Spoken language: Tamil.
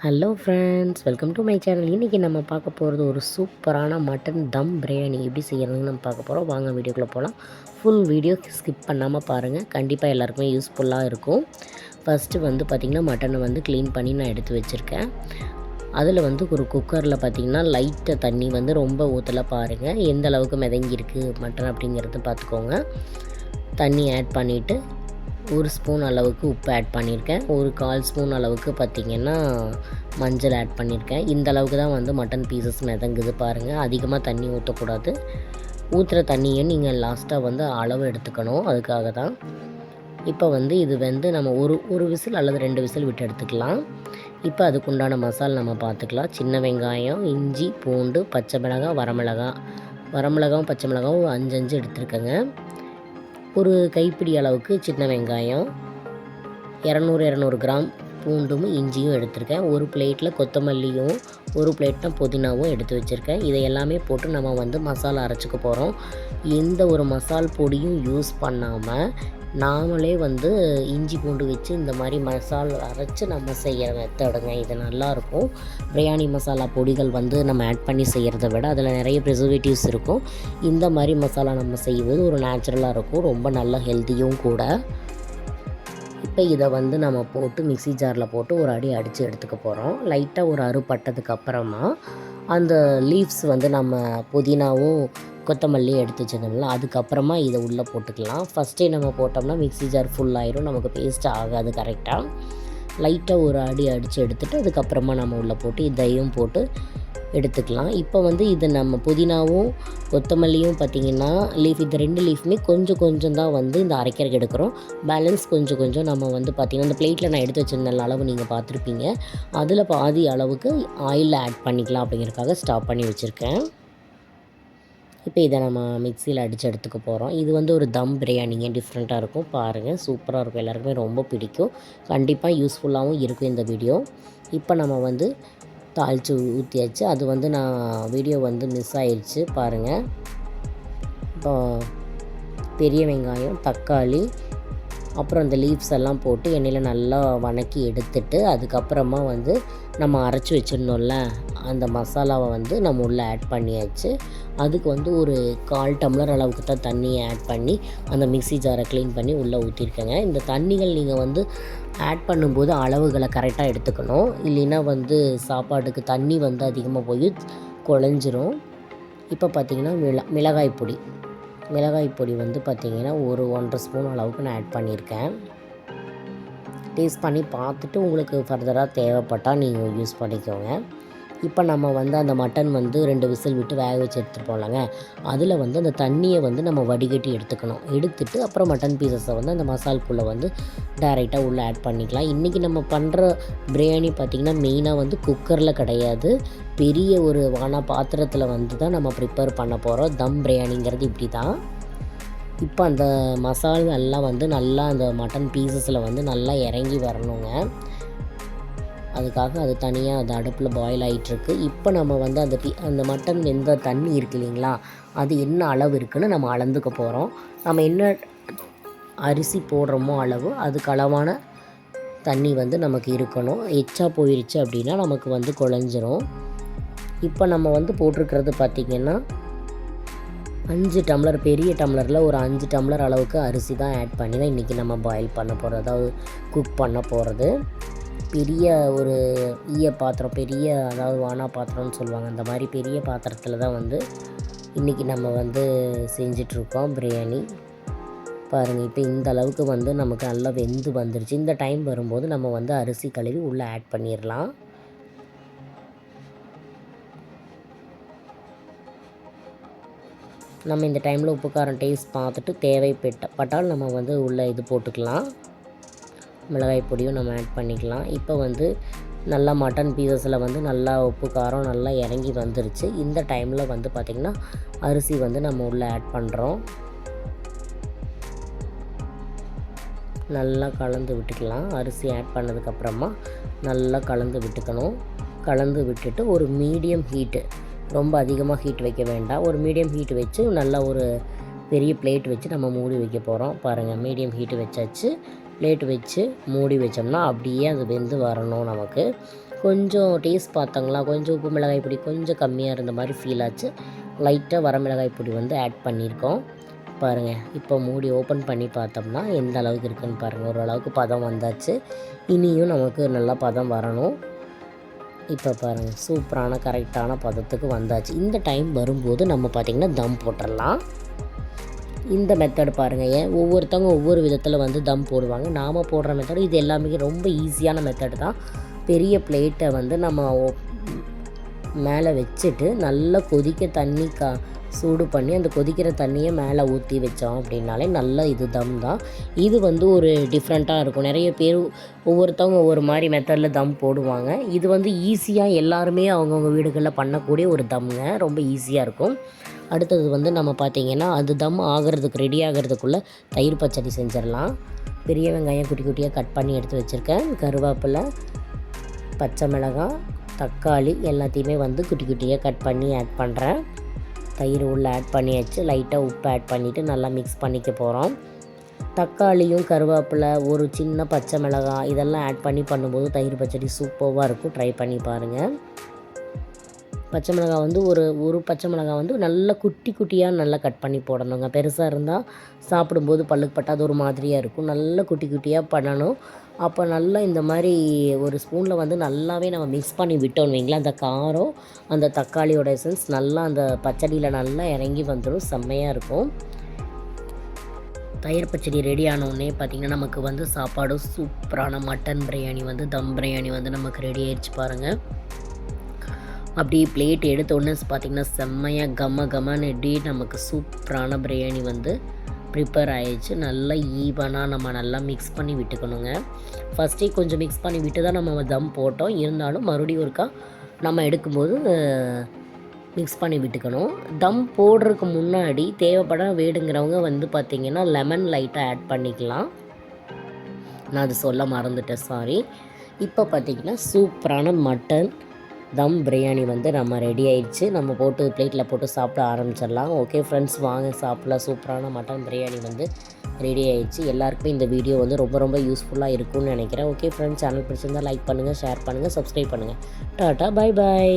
Hello friends welcome to my channel இன்றைக்கி நம்ம பார்க்க போகிறது ஒரு சூப்பரான மட்டன் தம் பிரியாணி எப்படி செய்யறதுன்னு நம்ம பார்க்க போகிறோம் வாங்க வீடியோக்குள்ளே போகலாம் ஃபுல் வீடியோ ஸ்கிப் பண்ணாமல் பாருங்கள் கண்டிப்பாக எல்லாருக்குமே யூஸ்ஃபுல்லாக இருக்கும். ஃபஸ்ட்டு வந்து பார்த்திங்கன்னா மட்டனை வந்து க்ளீன் பண்ணி நான் எடுத்து வச்சுருக்கேன். அதில் வந்து ஒரு குக்கரில் பார்த்திங்கன்னா லைட்டை தண்ணி வந்து ரொம்ப ஊற்றலை பாருங்கள் எந்த அளவுக்கு மிதங்கிருக்கு மட்டன் அப்படிங்கிறது பார்த்துக்கோங்க தண்ணி ஆட் பண்ணிவிட்டு ஒரு ஸ்பூன் அளவுக்கு உப்பு ஆட் பண்ணியிருக்கேன். ஒரு கால் ஸ்பூன் அளவுக்கு பார்த்திங்கன்னா மஞ்சள் ஆட் பண்ணியிருக்கேன். இந்த அளவுக்கு தான் வந்து மட்டன் பீசஸ் மிதங்குது பாருங்கள் அதிகமாக தண்ணி ஊற்றக்கூடாது ஊற்றுற தண்ணியை நீங்கள் லாஸ்ட்டாக வந்து அளவு எடுத்துக்கணும். அதுக்காக தான். இப்போ வந்து இது வந்து நம்ம ஒரு ஒரு விசில் அல்லது ரெண்டு விசில் விட்டு எடுத்துக்கலாம். இப்போ அதுக்குண்டான மசாலா நம்ம பார்த்துக்கலாம். சின்ன வெங்காயம் இஞ்சி பூண்டு பச்சை மிளகாய் வரமிளகாய். வரமிளகாவும் பச்சை மிளகாவும் அஞ்சு அஞ்சு எடுத்துருக்கேங்க. ஒரு கைப்பிடி அளவுக்கு சின்ன வெங்காயம். இரநூறு இரநூறு கிராம் பூண்டும் இஞ்சியும் எடுத்திருக்கேன். ஒரு பிளேட்டில் கொத்தமல்லியும் ஒரு பிளேட்டில் புதினாவும் எடுத்து வச்சுருக்கேன். இதை எல்லாமே போட்டு நம்ம வந்து மசாலா அரைச்சிக்க போகிறோம் எந்த ஒரு மசால் பொடியும் யூஸ் பண்ணாமல் நாமளே வந்து இஞ்சி பூண்டு வச்சு இந்த மாதிரி மசால் அரைச்சி நம்ம செய்கிற மெத்தடுங்க. இது நல்லாயிருக்கும் பிரியாணி மசாலா பொடிகள் வந்து நம்ம ஆட் பண்ணி செய்கிறத விட அதில் நிறைய ப்ரிசர்வேட்டிவ்ஸ் இருக்கும். இந்த மாதிரி மசாலா நம்ம செய்வது ஒரு நேச்சுரலாக இருக்கும். ரொம்ப நல்ல ஹெல்த்தியும் கூட. இப்போ இதை வந்து நம்ம போட்டு மிக்சி ஜாரில் போட்டு ஒரு அடி அடித்து எடுத்துக்க போகிறோம் லைட்டாக ஒரு அறுபட்டதுக்கு அப்புறமா அந்த லீவ்ஸ் வந்து நம்ம புதினாவும் கொத்தமல்லி எடுத்து வச்சுக்கணும்ல அதுக்கப்புறமா இதை உள்ளே போட்டுக்கலாம். ஃபஸ்ட்டே நம்ம போட்டோம்னா மிக்ஸி ஜார் ஃபுல் ஆயிரும் நமக்கு பேஸ்ட் ஆகாது கரெக்டாக லைட்டாக ஒரு அடி அடித்து எடுத்துகிட்டு அதுக்கப்புறமா நம்ம உள்ளே போட்டு இதையும் போட்டு எடுத்துக்கலாம். இப்போ வந்து இது நம்ம புதினாவும் கொத்தமல்லியும் பார்த்திங்கன்னா லீஃப் இந்த ரெண்டு லீஃப்மே கொஞ்சம் கொஞ்சம் தான் வந்து இந்த அரைக்கிறக்கு எடுக்கிறோம். பேலன்ஸ் கொஞ்சம் கொஞ்சம் நம்ம வந்து பார்த்திங்கன்னா இந்த பிளேட்டில் நான் எடுத்து வச்சிருந்த அளவு நீங்கள் பார்த்துருப்பீங்க. அதில் பாதி அளவுக்கு ஆயிலில் ஆட் பண்ணிக்கலாம் அப்படிங்கிறதுக்காக ஸ்டாப் பண்ணி வச்சுருக்கேன். இப்போ இதை நம்ம மிக்சியில் அடித்து எடுத்துக்க போகிறோம். இது வந்து ஒரு தம் பிரியாணிங்க டிஃப்ரெண்ட்டாக இருக்கும் பாருங்கள் சூப்பராக இருக்கும் எல்லாருக்குமே ரொம்ப பிடிக்கும். கண்டிப்பாக யூஸ்ஃபுல்லாகவும் இருக்கும் இந்த வீடியோ இப்போ நம்ம வந்து தாளித்து ஊற்றியாச்சு அது வந்து நான் வீடியோ வந்து மிஸ் ஆயிடுச்சு பாருங்கள் இப்போ பெரிய வெங்காயம் தக்காளி அப்புறம் அந்த லீவ்ஸ் எல்லாம் போட்டு எண்ணெயில் நல்லா வணக்கி எடுத்துட்டு அதுக்கப்புறமா வந்து நம்ம அரைச்சி வச்சுருந்தோம்ல அந்த மசாலாவை வந்து நம்ம உள்ளே ஆட் பண்ணியாச்சு. அதுக்கு வந்து ஒரு கால் டம்ளர் அளவுக்கு தான் தண்ணியை ஆட் பண்ணி அந்த மிக்சி ஜாரை க்ளீன் பண்ணி உள்ளே ஊற்றிருக்கேங்க இந்த தண்ணிகள் நீங்கள் வந்து ஆட் பண்ணும்போது அளவுகளை கரெக்டாக எடுத்துக்கணும். இல்லைன்னா வந்து சாப்பாட்டுக்கு தண்ணி வந்து அதிகமாக போய் குழஞ்சிரும். இப்போ பார்த்திங்கன்னா மிள மிளகாய் பொடி. மிளகாய் பொடி வந்து பார்த்திங்கன்னா ஒரு ஒன்றரை ஸ்பூன் அளவுக்கு நான் ஆட் பண்ணியிருக்கேன். டேஸ்ட் பண்ணி பார்த்துட்டு உங்களுக்கு ஃபர்தராக தேவைப்பட்டால் நீங்கள் யூஸ் பண்ணிக்கோங்க. இப்போ நம்ம வந்து அந்த மட்டன் வந்து ரெண்டு விசில் விட்டு வேக வச்சு எடுத்துகிட்டு போகலாங்க. அதில் வந்து அந்த தண்ணியை வந்து நம்ம வடிகட்டி எடுத்துக்கணும். எடுத்துட்டு அப்புறம் மட்டன் பீசஸை வந்து அந்த மசால்குள்ளே வந்து டைரெக்டாக உள்ளே ஆட் பண்ணிக்கலாம். இன்றைக்கி நம்ம பண்ணுற பிரியாணி பார்த்திங்கன்னா மெயினாக வந்து குக்கரில் கிடையாது. பெரிய ஒரு வானா பாத்திரத்தில் வந்து தான் நம்ம ப்ரிப்பேர் பண்ண போகிறோம் தம் பிரியாணிங்கிறது இப்படி தான். இப்போ அந்த மசால் எல்லாம் வந்து நல்லா அந்த மட்டன் பீசஸில் வந்து நல்லா இறங்கி வரணுங்க. அதுக்காக அது தனியாக அது அடுப்பில் பாயில் ஆகிட்டுருக்கு இப்போ நம்ம வந்து அந்த பி அந்த மட்டன் வெந்த தண்ணி இருக்கு இல்லைங்களா? அது என்ன அளவு இருக்குதுன்னு நம்ம அளந்துக்க போகிறோம் நம்ம என்ன அரிசி போடுறோமோ அளவு அதுக்கு அளவான தண்ணி வந்து நமக்கு இருக்கணும். எச்சா போயிடுச்சு அப்படின்னா நமக்கு வந்து குழஞ்சிரும். இப்போ நம்ம வந்து போட்டிருக்கிறது பார்த்திங்கன்னா அஞ்சு டம்ளர் பெரிய டம்ளரில் ஒரு அஞ்சு டம்ளர் அளவுக்கு அரிசி தான் ஆட் பண்ணி தான் இன்றைக்கி நம்ம பாயில் பண்ண போகிறது அதாவது குக் பண்ண போகிறது பெரிய ஒரு ஈய பாத்திரம் பெரிய அதாவது வானா பாத்திரம்னு சொல்லுவாங்க. அந்த மாதிரி பெரிய பாத்திரத்தில் தான் வந்து இன்றைக்கி நம்ம வந்து செஞ்சிட்ருக்கோம் பிரியாணி. பாருங்கள் இப்போ இந்த அளவுக்கு வந்து நமக்கு நல்லா வெந்து வந்துருச்சு. இந்த டைம் வரும்போது நம்ம வந்து அரிசி கழுவி உள்ளே ஆட் பண்ணிடலாம் நம்ம இந்த டைமில் உப்பு காரம் டேஸ்ட் பார்த்துட்டு தேவைப்பட்ட பட்டால் நம்ம வந்து உள்ளே இது போட்டுக்கலாம். மிளகாய் பொடியும் நம்ம ஆட் பண்ணிக்கலாம். இப்போ வந்து நல்லா மட்டன் பீசஸில் வந்து நல்லா உப்பு காரம் நல்லா இறங்கி வந்துருச்சு. இந்த டைமில் வந்து பார்த்திங்கன்னா அரிசி வந்து நம்ம உள்ளே ஆட் பண்ணுறோம் நல்லா கலந்து விட்டுக்கலாம். அரிசி ஆட் பண்ணதுக்கப்புறமா நல்லா கலந்து விட்டுக்கணும். கலந்து விட்டுட்டு ஒரு மீடியம் ஹீட்டு ரொம்ப அதிகமாக ஹீட் வைக்க வேண்டாம். ஒரு மீடியம் ஹீட் வச்சு நல்லா ஒரு பெரிய பிளேட் வச்சு நம்ம மூடி வைக்க போகிறோம் பாருங்கள் மீடியம் ஹீட்டு வச்சாச்சு. பிளேட் வச்சு மூடி வச்சோம்னா அப்படியே அது வெந்து வரணும் நமக்கு. கொஞ்சம் டேஸ்ட் பார்த்தாங்களா? கொஞ்சம் உப்பு மிளகாய் பொடி கொஞ்சம் கம்மியாக இருந்த மாதிரி ஃபீல் ஆச்சு. லைட்டாக வர மிளகாய் பொடி வந்து ஆட் பண்ணியிருக்கோம். பாருங்கள் இப்போ மூடி ஓப்பன் பண்ணி பார்த்தோம்னா எந்த அளவுக்கு இருக்குன்னு பாருங்கள் ஓரளவுக்கு பதம் வந்தாச்சு. இனியும் நமக்கு நல்லா பதம் வரணும். இப்போ பாருங்கள் சூப்பரான கரெக்டான பதத்துக்கு வந்தாச்சு. இந்த டைம் வரும்போது நம்ம பார்த்திங்கன்னா தம் போட்டுடலாம் இந்த மெத்தட் பாருங்கள் ஏன்? ஒவ்வொருத்தவங்க ஒவ்வொரு விதத்தில் வந்து தம் போடுவாங்க. நாம் போடுற மெத்தடு இது எல்லாமே ரொம்ப ஈஸியான மெத்தட் தான். பெரிய பிளேட்டை வந்து நம்ம மேலே வச்சுட்டு நல்லா கொதிக்க தண்ணி கா சூடு பண்ணி அந்த கொதிக்கிற தண்ணியை மேலே ஊற்றி வச்சோம் அப்படின்னாலே நல்ல இது தம் தான். இது வந்து ஒரு டிஃப்ரெண்ட்டாக இருக்கும். நிறைய பேர் ஒவ்வொருத்தவங்க ஒவ்வொரு மாதிரி மெத்தடில் தம் போடுவாங்க. இது வந்து ஈஸியாக எல்லாருமே அவங்கவுங்க வீடுகளில் பண்ணக்கூடிய ஒரு தம்ங்க. ரொம்ப ஈஸியாக இருக்கும். அடுத்தது வந்து நம்ம பார்த்திங்கன்னா அது தம் ஆகிறதுக்கு ரெடி ஆகிறதுக்குள்ளே தயிர் பச்சடி செஞ்சிடலாம். பெரிய வெங்காயம் குட்டி குட்டியாக கட் பண்ணி எடுத்து வச்சுருக்கேன். கருவேப்பிலை பச்சை மிளகாய் தக்காளி எல்லாத்தையுமே வந்து குட்டி குட்டியாக கட் பண்ணி ஆட் பண்ணுறேன் தயிர் உள்ளே ஆட் பண்ணியாச்சு. லைட்டாக உப்பு ஆட் பண்ணிவிட்டு நல்லா மிக்ஸ் பண்ணிக்க போகிறோம் தக்காளியும் கருவேப்பிலை ஒரு சின்ன பச்சை மிளகாய் இதெல்லாம் ஆட் பண்ணி பண்ணும்போது தயிர் பச்சடி சூப்பராக இருக்கும். ட்ரை பண்ணி பாருங்கள் பச்சை மிளகாய் வந்து ஒரு ஒரு பச்சை மிளகாய் வந்து நல்லா குட்டி குட்டியாக நல்லா கட் பண்ணி போடணுங்க. பெருசாக இருந்தால் சாப்பிடும்போது பல்லுக்கு பட்டா அது ஒரு மாதிரியாக இருக்கும். நல்லா குட்டி குட்டியாக பண்ணணும். அப்போ நல்லா இந்த மாதிரி ஒரு ஸ்பூனில் வந்து நல்லாவே நம்ம மிக்ஸ் பண்ணி விட்டோம்னு வைங்களேன். அந்த காரம் அந்த தக்காளியோட எசன்ஸ் நல்லா அந்த பச்சடியில் நல்லா இறங்கி வந்துடும் செம்மையாக இருக்கும். தயிர் பச்சடி ரெடி ஆனோடனே பார்த்திங்கன்னா நமக்கு வந்து சாப்பாடும் சூப்பரான மட்டன் பிரியாணி வந்து தம் பிரியாணி வந்து நமக்கு ரெடி ஆயிடுச்சு பாருங்கள் அப்படியே பிளேட் எடுத்த உடனே பார்த்திங்கன்னா செம்மையாக கம கமன்னு அப்படியே நமக்கு சூப்பரான பிரியாணி வந்து ப்ரிப்பேர் ஆயிடுச்சு. நல்லா ஈவனாக நம்ம நல்லா மிக்ஸ் பண்ணி விட்டுக்கணுங்க. ஃபஸ்ட்டே கொஞ்சம் மிக்ஸ் பண்ணி விட்டு தான் நம்ம தம் போட்டோம். இருந்தாலும் மறுபடியும் ஒருக்கா நம்ம எடுக்கும்போது மிக்ஸ் பண்ணி விட்டுக்கணும். தம் போடுறதுக்கு முன்னாடி தேவைப்பட வேடுங்கிறவங்க வந்து பார்த்திங்கன்னா லெமன் லைட்டாக ஆட் பண்ணிக்கலாம். நான் அது சொல்ல மறந்துட்டேன் சாரி இப்போ பார்த்திங்கன்னா சூப்பரான மட்டன் தம் பிரியாணி வந்து நம்ம ரெடி ஆயிடுச்சு. நம்ம போட்டு பிளேட்டில் போட்டு சாப்பிட ஆரம்பிச்சிடலாம். ஓகே ஃப்ரெண்ட்ஸ் வாங்க சாப்பிடலாம். சூப்பரான மட்டன் பிரியாணி வந்து ரெடி ஆயிடுச்சு. எல்லாருக்குமே இந்த வீடியோ வந்து ரொம்ப ரொம்ப யூஸ்ஃபுல்லாக இருக்கும்னு நினைக்கிறேன். ஓகே ஃப்ரெண்ட்ஸ் சேனல் பிடிச்சிருந்தா லைக் பண்ணுங்கள் ஷேர் பண்ணுங்கள் சப்ஸ்கிரைப் பண்ணுங்கள் டாட்டா பை பாய்